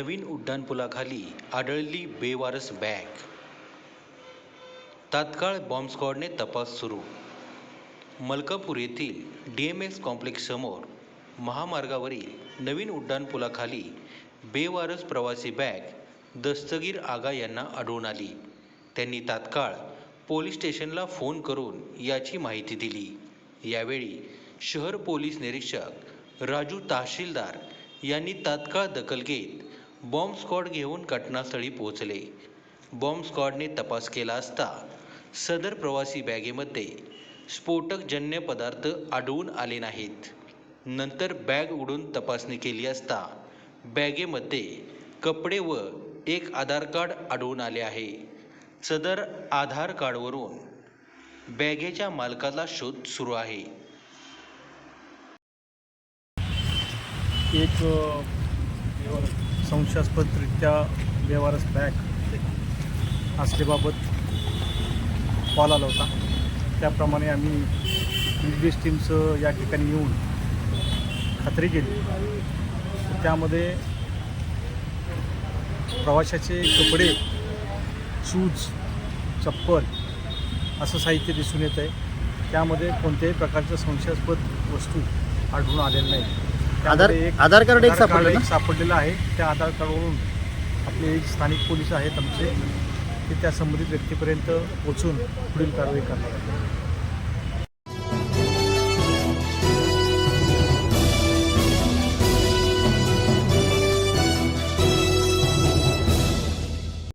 नवीन उड्डाणपुलाखाली आढळली बेवारस बॅग. तात्काळ बॉम्ब स्क्वॉडने तपास सुरू. मलकापूर येथील डी एम एक्स कॉम्प्लेक्स समोर महामार्गावरील नवीन उड्डाणपुलाखाली बेवारस प्रवासी बॅग दस्तगीर आगा यांना आढळून आली. त्यांनी तात्काळ पोलीस स्टेशनला फोन करून याची माहिती दिली. यावेळी शहर पोलीस निरीक्षक राजू तहसीलदार यांनी तात्काळ दखल घेत बॉम्ब स्क्वॉड घेऊन घटनास्थळी पोहोचले. बॉम्ब स्क्वॉडने तपास केला असता सदर प्रवासी बॅगेमध्ये स्फोटकजन्य पदार्थ आढळून आले नाहीत. नंतर बॅग उडून तपासणी केली असता बॅगेमध्ये कपडे व एक आधार कार्ड आढळून आले आहे. सदर आधार कार्डवरून बॅगेच्या मालकाचा शोध सुरू आहे. एक संशयास्पदरित्या व्यवहारच बॅग असल्याबाबत कॉल आला होता. त्याप्रमाणे आम्ही निर्देश टीमचं या ठिकाणी येऊन खात्री केली. त्यामध्ये प्रवाशाचे कपडे शूज चप्पल असं साहित्य दिसून येत आहे त्यामध्ये कोणत्याही प्रकारच्या संशयास्पद वस्तू आढळून आलेल्या नाही आधार त्यामध्ये एक आधार कार्ड एक आधार कार्ड सापडलं एक सापडलेलं आहे. त्या आधार कार्डवरून आपले एक स्थानिक पोलीस आहेत आमचे. ते त्या संबंधित व्यक्तीपर्यंत पोचून पुढील कारवाई करणार आहेत.